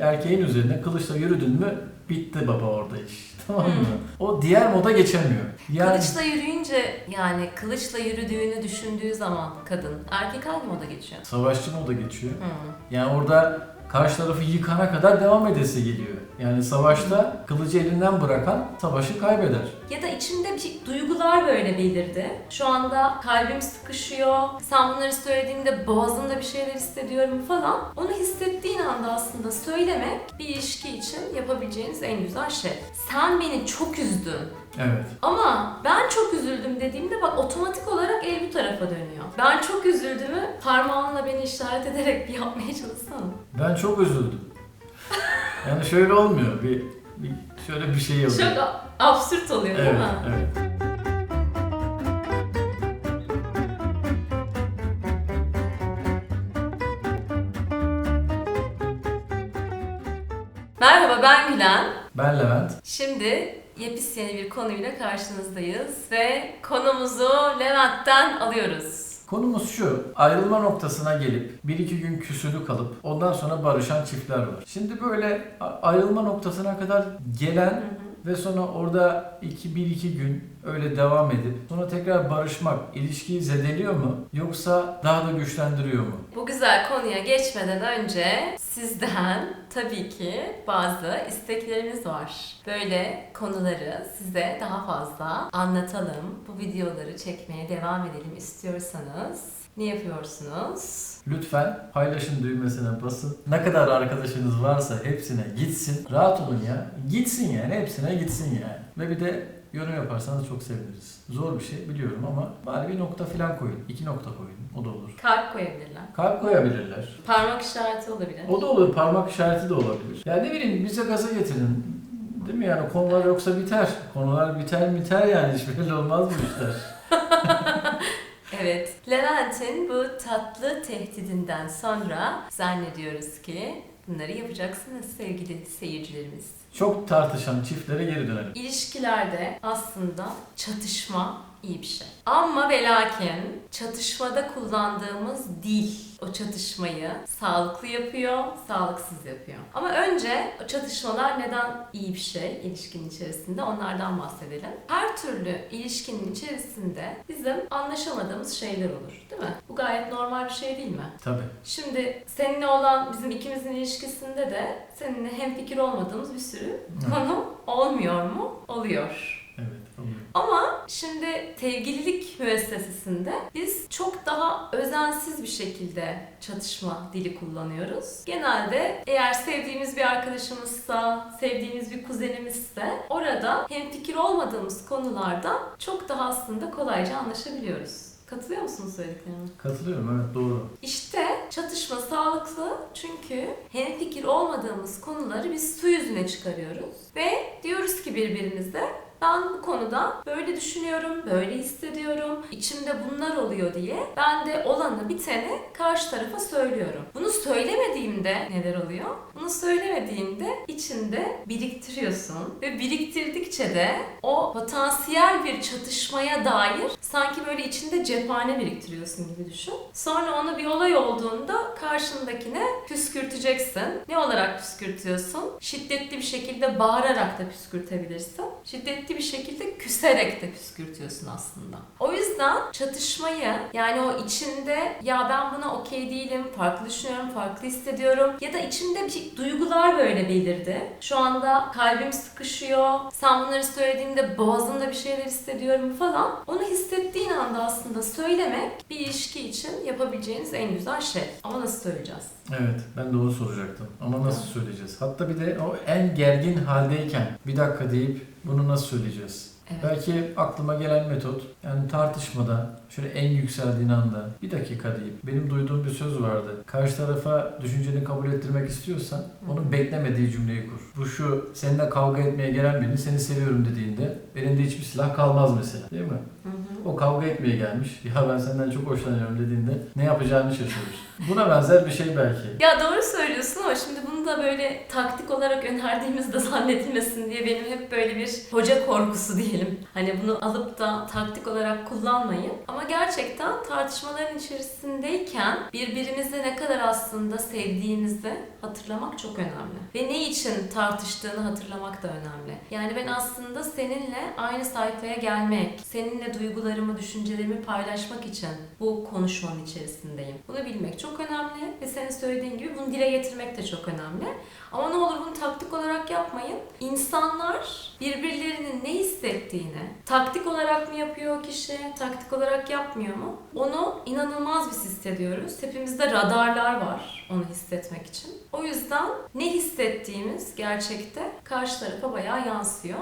Erkeğin üzerine kılıçla yürüdün mü bitti baba orada iş. Tamam mı? O diğer moda geçemiyor. Yani Kılıçla yürüyünce yani kılıçla yürüdüğünü düşündüğü zaman kadın erkek hangi moda geçiyor? savaşçı moda geçiyor. Hı. Yani orada karşı tarafı yıkana kadar devam edesi geliyor. Yani savaşta kılıcı elinden bırakan savaşı kaybeder. Ya da içimde bir şey- duygular böyle belirdi. Şu anda kalbim sıkışıyor. Sen bunları söylediğinde boğazımda bir şeyler hissediyorum falan. Onu hissettiğin anda aslında söylemek bir ilişki için yapabileceğiniz en güzel şey. Sen beni çok üzdün. Evet. Ama ben çok üzüldüm dediğimde bak otomatik olarak el bu tarafa dönüyor. Ben çok üzüldüğümü parmağınla beni işaret ederek bir yapmaya çalışsana. Ben çok üzüldüm. Yani şöyle olmuyor. Bir, bir şöyle bir şey oluyor. Çok a- absürt oluyor değil Evet, mi? evet. Merhaba ben Gülen. Ben Levent. Şimdi yepis yeni bir konuyla karşınızdayız ve konumuzu Levent'ten alıyoruz. Konumuz şu, ayrılma noktasına gelip bir iki gün küsülü kalıp ondan sonra barışan çiftler var. Şimdi böyle ayrılma noktasına kadar gelen ve sonra orada iki, bir iki gün öyle devam edip sonra tekrar barışmak ilişkiyi zedeliyor mu yoksa daha da güçlendiriyor mu? Bu güzel konuya geçmeden önce sizden tabii ki bazı isteklerimiz var. Böyle konuları size daha fazla anlatalım, bu videoları çekmeye devam edelim istiyorsanız ne yapıyorsunuz? Lütfen paylaşın düğmesine basın. Ne kadar arkadaşınız varsa hepsine gitsin. Rahat olun ya. Gitsin yani hepsine gitsin yani. Ve bir de yorum yaparsanız çok seviniriz. Zor bir şey biliyorum ama bari bir nokta falan koyun. iki nokta koyun. O da olur. Kalp koyabilirler. Kalp koyabilirler. Parmak işareti olabilir. O da olur. Parmak işareti de olabilir. Ya ne bileyim bize gaza getirin. Değil mi yani konular yoksa biter. Konular biter biter yani hiç belli olmaz bu işler. Evet. Levent'in bu tatlı tehdidinden sonra zannediyoruz ki bunları yapacaksınız sevgili seyircilerimiz. Çok tartışan çiftlere geri dönelim. İlişkilerde aslında çatışma iyi bir şey. Ama ve lakin çatışmada kullandığımız dil o çatışmayı sağlıklı yapıyor, sağlıksız yapıyor. Ama önce o çatışmalar neden iyi bir şey ilişkinin içerisinde onlardan bahsedelim. Her türlü ilişkinin içerisinde bizim anlaşamadığımız şeyler olur değil mi? Bu gayet normal bir şey değil mi? Tabii. Şimdi seninle olan bizim ikimizin ilişkisinde de seninle hemfikir olmadığımız bir sürü konu olmuyor mu? Oluyor. Ama şimdi sevgililik müessesesinde biz çok daha özensiz bir şekilde çatışma dili kullanıyoruz. Genelde eğer sevdiğimiz bir arkadaşımızsa, sevdiğimiz bir kuzenimizse orada hemfikir olmadığımız konularda çok daha aslında kolayca anlaşabiliyoruz. Katılıyor musunuz söylediklerime? Katılıyorum evet doğru. İşte çatışma sağlıklı çünkü hemfikir olmadığımız konuları biz su yüzüne çıkarıyoruz. Ve diyoruz ki birbirimize ben bu konuda böyle düşünüyorum, böyle hissediyorum, içimde bunlar oluyor diye ben de olanı biteni karşı tarafa söylüyorum. Bunu söylemediğimde neler oluyor? Bunu söylemediğinde içinde biriktiriyorsun ve biriktirdikçe de o potansiyel bir çatışmaya dair sanki böyle içinde cephane biriktiriyorsun gibi düşün. Sonra onu bir olay olduğunda karşındakine püskürteceksin. Ne olarak püskürtüyorsun? Şiddetli bir şekilde bağırarak da püskürtebilirsin. Şiddetli bir şekilde küserek de püskürtüyorsun aslında. O yüzden çatışmayı yani o içinde ya ben buna okey değilim, farklı düşünüyorum, farklı hissediyorum ya da içimde bir duygular böyle belirdi. Şu anda kalbim sıkışıyor. Sen bunları söylediğimde boğazımda bir şeyler hissediyorum falan. Onu hissettiğin anda aslında söylemek bir ilişki için yapabileceğiniz en güzel şey. Ama nasıl söyleyeceğiz? Evet ben de onu soracaktım. Ama nasıl söyleyeceğiz? Hatta bir de o en gergin haldeyken bir dakika deyip bunu nasıl söyleyeceğiz? Evet. Belki aklıma gelen metot yani tartışmada şöyle en yükseldiğin anda bir dakika deyip benim duyduğum bir söz vardı. Karşı tarafa düşünceni kabul ettirmek istiyorsan onun beklemediği cümleyi kur. Bu şu seninle kavga etmeye gelen birinin seni seviyorum dediğinde elinde hiçbir silah kalmaz mesela değil mi? Hı hı. O kavga etmeye gelmiş. Ya ben senden çok hoşlanıyorum dediğinde ne yapacağını şaşırır. Buna benzer bir şey belki. Ya doğru söylüyorsun ama şimdi bunu da böyle taktik olarak önerdiğimizde zannedilmesin diye benim hep böyle bir hoca korkusu diyelim. Hani bunu alıp da taktik olarak kullanmayın. Ama gerçekten tartışmaların içerisindeyken birbirimizi ne kadar aslında sevdiğimizi hatırlamak çok önemli. Ve ne için tartıştığını hatırlamak da önemli. Yani ben aslında seninle aynı sayfaya gelmek, seninle duygularımı, düşüncelerimi paylaşmak için bu konuşmanın içerisindeyim. Bunu bilmek çok önemli ve senin söylediğin gibi bunu dile getirmek de çok önemli. Ama ne olur bunu taktik olarak yapmayın. İnsanlar birbirlerinin ne hissettiğini taktik olarak mı yapıyor o kişi, taktik olarak yapmıyor mu? Onu inanılmaz biz hissediyoruz. Hepimizde radarlar var onu hissetmek için. O yüzden ne hissettiğimiz gerçekte karşı tarafa bayağı yansıyor.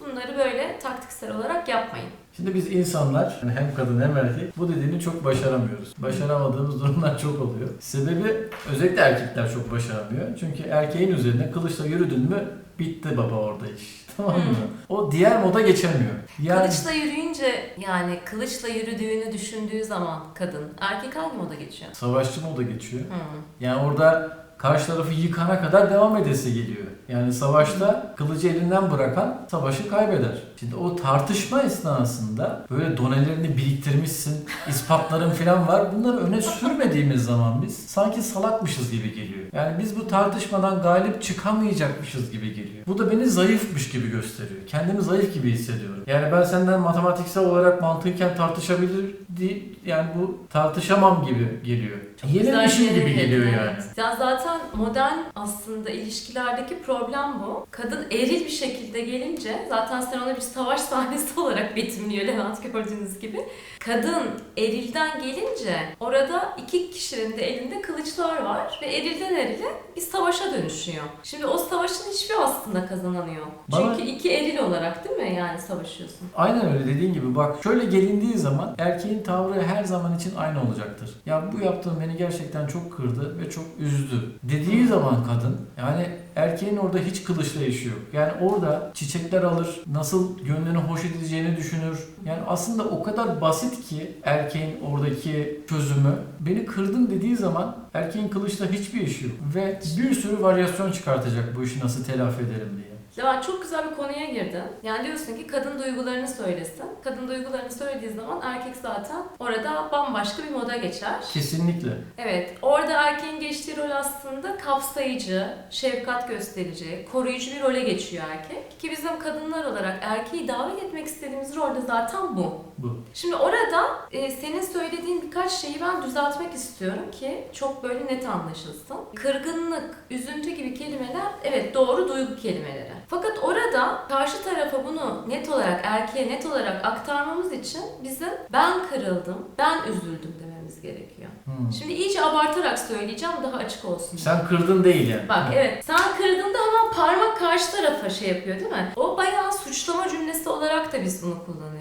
Bunları böyle taktiksel olarak yapmayın. Şimdi biz insanlar yani hem kadın hem erkek bu dediğini çok başaramıyoruz. Başaramadığımız durumlar çok oluyor. Sebebi özellikle erkekler çok başaramıyor. Çünkü erkeğin üzerine kılıçla yürüdün mü bitti baba orada iş. Tamam mı? O diğer moda geçemiyor. Yani Kılıçla yürüyünce yani kılıçla yürüdüğünü düşündüğü zaman kadın erkek hangi moda geçiyor? savaşçı moda geçiyor. Hmm. Yani orada karşı tarafı yıkana kadar devam edesi geliyor. Yani savaşta kılıcı elinden bırakan savaşı kaybeder. Şimdi o tartışma esnasında böyle donelerini biriktirmişsin, ispatların falan var. Bunları öne sürmediğimiz zaman biz sanki salakmışız gibi geliyor. Yani biz bu tartışmadan galip çıkamayacakmışız gibi geliyor. Bu da beni zayıfmış gibi gösteriyor. Kendimi zayıf gibi hissediyorum. Yani ben senden matematiksel olarak mantıken tartışabilir değil, yani bu tartışamam gibi geliyor. Yeni Güzel bir şey şeyleri gibi geliyor yani. Ya zaten modern aslında ilişkilerdeki problem bu. Kadın eril bir şekilde gelince zaten sen onu bir savaş sahnesi olarak betimliyor Levent gördüğünüz gibi. Kadın erilden gelince orada iki kişinin de elinde kılıçlar var ve erilden erile bir savaşa dönüşüyor. Şimdi o savaşın hiçbir aslında kazananı yok. Bana- Çünkü iki eril olarak değil mi yani savaşıyorsun? Aynen öyle dediğin gibi bak şöyle gelindiği zaman erkeğin tavrı her zaman için aynı olacaktır. Ya bu yaptığın beni gerçekten çok kırdı ve çok üzdü dediği zaman kadın yani erkeğin orada hiç kılıçla işi yok. Yani orada çiçekler alır, nasıl gönlünü hoş edeceğini düşünür. Yani aslında o kadar basit ki erkeğin oradaki çözümü. Beni kırdın dediği zaman erkeğin kılıçla hiçbir işi yok. Ve bir sürü varyasyon çıkartacak bu işi nasıl telafi ederim diye. Levent çok güzel bir konuya girdin. Yani diyorsun ki kadın duygularını söylesin. Kadın duygularını söylediği zaman erkek zaten orada bambaşka bir moda geçer. Kesinlikle. Evet, orada erkeğin geçtiği rol aslında kapsayıcı, şefkat gösterici, koruyucu bir role geçiyor erkek. Ki bizim kadınlar olarak erkeği davet etmek istediğimiz rol de zaten bu. Bu. Şimdi orada e, senin söylediğin birkaç şeyi ben düzeltmek istiyorum ki çok böyle net anlaşılsın. Kırgınlık, üzüntü gibi kelimeler evet doğru duygu kelimeleri. Fakat orada karşı tarafa bunu net olarak, erkeğe net olarak aktarmamız için bizim ben kırıldım, ben üzüldüm dememiz gerekiyor. Hmm. Şimdi iyice abartarak söyleyeceğim daha açık olsun. Sen kırdın değil yani. Bak evet sen kırdığında hemen parmak karşı tarafa şey yapıyor değil mi? O bayağı suçlama cümlesi olarak da biz bunu kullanıyoruz.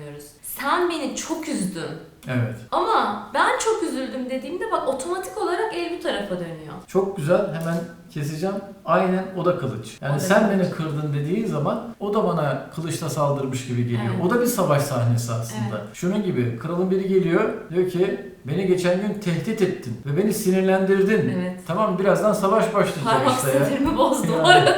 Sen beni çok üzdün. Evet. Ama ben çok üzüldüm dediğimde bak otomatik olarak el bu tarafa dönüyor. Çok güzel. Hemen keseceğim. Aynen o da kılıç. Yani O da sen kılıç. beni kırdın dediği zaman o da bana kılıçla saldırmış gibi geliyor. Evet. O da bir savaş sahnesi aslında. Şunun gibi kralın biri geliyor diyor ki beni geçen gün tehdit ettin ve beni sinirlendirdin. Evet. Tamam birazdan savaş başlayacak Parmak işte ya. sinirimi bozdum Yani. orada.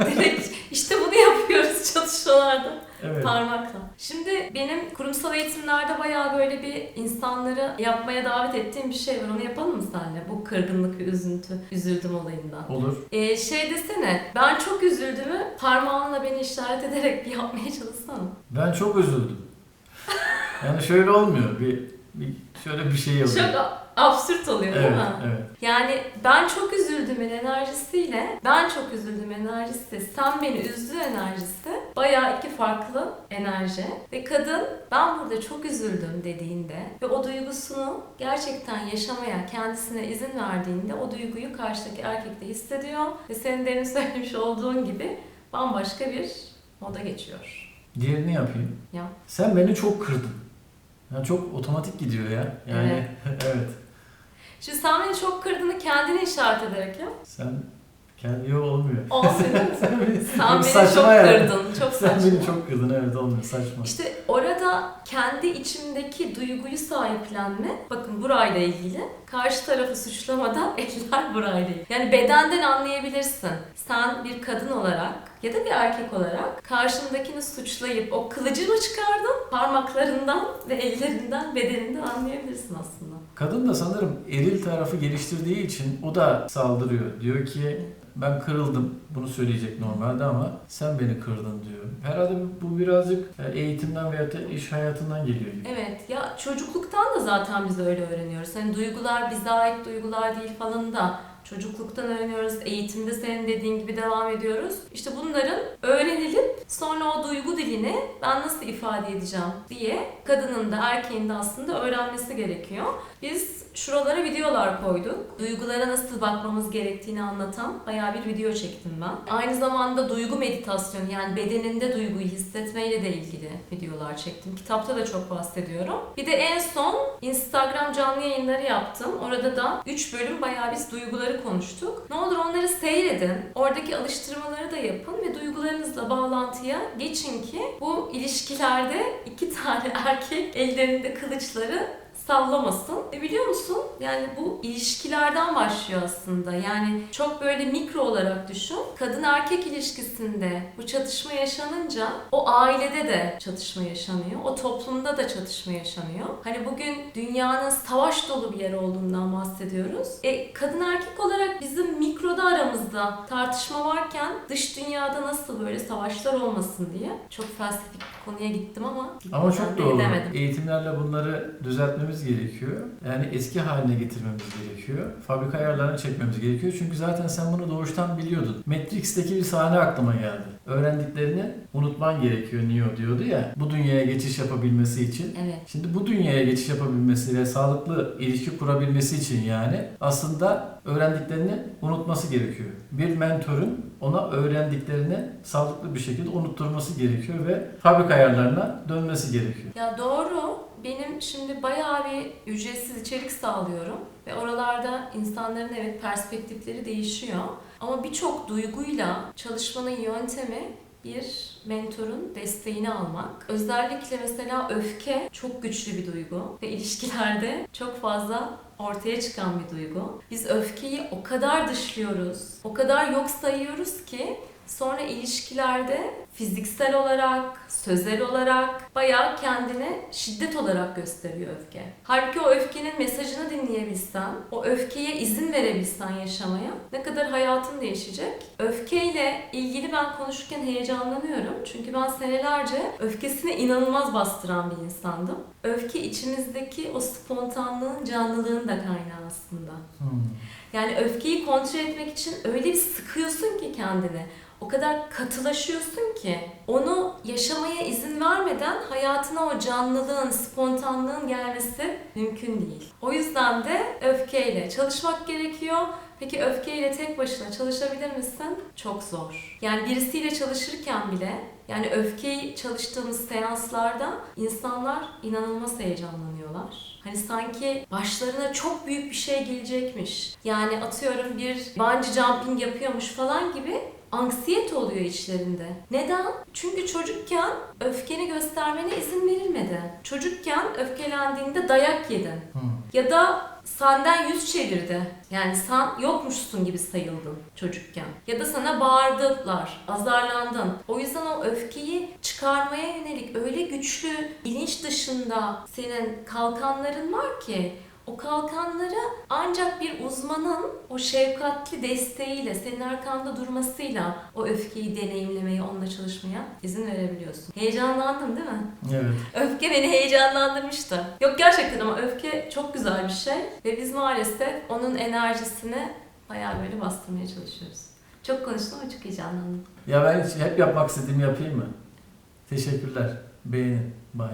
Direkt işte bunu yapıyoruz çalışmalarda. Evet. Parmakla. Şimdi benim kurumsal eğitimlerde bayağı böyle bir insanları yapmaya davet ettiğim bir şey var. Onu yapalım mı senle? Bu kırgınlık ve üzüntü, üzüldüm olayından. Olur. Ee, şey desene, ben çok üzüldüğümü parmağınla beni işaret ederek bir yapmaya çalışsana. Ben çok üzüldüm. Yani şöyle olmuyor. Bir, bir şöyle bir şey oluyor. Çok absürt oluyor değil Evet, mi? evet. Yani ben çok üzüldüğümün enerjisiyle ben çok üzüldüm enerjisi, sen beni üzdü enerjisi bayağı iki farklı enerji. Ve kadın ben burada çok üzüldüm dediğinde ve o duygusunu gerçekten yaşamaya kendisine izin verdiğinde o duyguyu karşıdaki erkek de hissediyor ve senin demin söylemiş olduğun gibi bambaşka bir moda geçiyor. Diğerini yapayım. Yap. Sen beni çok kırdın. Yani çok otomatik gidiyor ya. Yani evet. Şimdi sen beni çok kırdığını kendine işaret ederek yap. Sen kendi yok olmuyor. Mi? Sen beni, Sen beni çok yani. kırdın. Çok Sen saçma. beni çok kırdın evet olmuyor saçma. İşte orada kendi içimdeki duyguyu sahiplenme. Bakın burayla ilgili. Karşı tarafı suçlamadan eller burayla ilgili. Yani bedenden anlayabilirsin. Sen bir kadın olarak ya da bir erkek olarak karşındakini suçlayıp o kılıcı mı çıkardın? Parmaklarından ve ellerinden, bedeninden anlayabilirsin aslında. Kadın da sanırım eril tarafı geliştirdiği için o da saldırıyor. Diyor ki ben kırıldım. Bunu söyleyecek normalde ama sen beni kırdın diyor. Herhalde bu birazcık e, eğitimden veya da iş hayatından geliyor gibi. Evet ya çocukluktan da zaten biz öyle öğreniyoruz. Hani duygular bize ait duygular değil falan da çocukluktan öğreniyoruz. Eğitimde senin dediğin gibi devam ediyoruz. İşte bunların öğrenilip sonra o duygu dilini ben nasıl ifade edeceğim diye kadının da erkeğin de aslında öğrenmesi gerekiyor. Biz şuralara videolar koyduk. Duygulara nasıl bakmamız gerektiğini anlatan bayağı bir video çektim ben. Aynı zamanda duygu meditasyonu yani bedeninde duyguyu hissetmeyle de ilgili videolar çektim. Kitapta da çok bahsediyorum. Bir de en son Instagram canlı yayınları yaptım. Orada da 3 bölüm bayağı biz duyguları konuştuk. Ne olur onları seyredin. Oradaki alıştırmaları da yapın ve duygularınızla bağlantıya geçin ki bu ilişkilerde iki tane erkek ellerinde kılıçları sallamasın. E biliyor musun? Yani bu ilişkilerden başlıyor aslında. Yani çok böyle mikro olarak düşün. Kadın erkek ilişkisinde bu çatışma yaşanınca o ailede de çatışma yaşanıyor. O toplumda da çatışma yaşanıyor. Hani bugün dünyanın savaş dolu bir yer olduğundan bahsediyoruz. E kadın erkek olarak bizim mikroda aramızda tartışma varken dış dünyada nasıl böyle savaşlar olmasın diye. Çok felsefik bir konuya gittim ama Ama çok doğru. edemedim. Eğitimlerle bunları düzeltmemiz gerekiyor. Yani eski haline getirmemiz gerekiyor. Fabrika ayarlarını çekmemiz gerekiyor. Çünkü zaten sen bunu doğuştan biliyordun. Matrix'teki bir sahne aklıma geldi. Öğrendiklerini unutman gerekiyor Neo diyordu ya. Bu dünyaya geçiş yapabilmesi için. Evet. Şimdi bu dünyaya geçiş yapabilmesi ve sağlıklı ilişki kurabilmesi için yani aslında öğrendiklerini unutması gerekiyor. Bir mentorun ona öğrendiklerini sağlıklı bir şekilde unutturması gerekiyor ve fabrika ayarlarına dönmesi gerekiyor. Ya doğru. Benim şimdi bayağı bir ücretsiz içerik sağlıyorum ve oralarda insanların evet perspektifleri değişiyor. Ama birçok duyguyla çalışmanın yöntemi bir mentorun desteğini almak. Özellikle mesela öfke çok güçlü bir duygu ve ilişkilerde çok fazla ortaya çıkan bir duygu. Biz öfkeyi o kadar dışlıyoruz, o kadar yok sayıyoruz ki sonra ilişkilerde fiziksel olarak, sözel olarak bayağı kendini şiddet olarak gösteriyor öfke. Halbuki o öfkenin mesajını dinleyebilsen, o öfkeye izin verebilsen yaşamaya ne kadar hayatın değişecek. Öfkeyle ilgili ben konuşurken heyecanlanıyorum. Çünkü ben senelerce öfkesini inanılmaz bastıran bir insandım. Öfke içimizdeki o spontanlığın, canlılığın da kaynağı aslında. Hmm. Yani öfkeyi kontrol etmek için öyle bir sıkıyorsun ki kendini. O kadar katılaşıyorsun ki onu yaşamaya izin vermeden hayatına o canlılığın, spontanlığın gelmesi mümkün değil. O yüzden de öfkeyle çalışmak gerekiyor. Peki öfkeyle tek başına çalışabilir misin? Çok zor. Yani birisiyle çalışırken bile yani öfkeyi çalıştığımız seanslarda insanlar inanılmaz heyecanlanıyorlar. Hani sanki başlarına çok büyük bir şey gelecekmiş. Yani atıyorum bir bungee jumping yapıyormuş falan gibi anksiyete oluyor içlerinde. Neden? Çünkü çocukken öfkeni göstermene izin verilmedi. Çocukken öfkelendiğinde dayak yedin. Hmm. Ya da senden yüz çevirdi. Yani sen yokmuşsun gibi sayıldın çocukken. Ya da sana bağırdılar, azarlandın. O yüzden o öfkeyi çıkarmaya yönelik öyle güçlü bilinç dışında senin kalkanların var ki o kalkanları ancak bir uzmanın o şefkatli desteğiyle, senin arkanda durmasıyla o öfkeyi deneyimlemeye, onunla çalışmaya izin verebiliyorsun. Heyecanlandın değil mi? Evet. Öfke beni heyecanlandırmıştı. Yok gerçekten ama öfke çok güzel bir şey ve biz maalesef onun enerjisini bayağı böyle bastırmaya çalışıyoruz. Çok konuştum ama çok heyecanlandım. Ya ben hep yapmak istediğimi yapayım mı? Teşekkürler. Beğenin. Bye.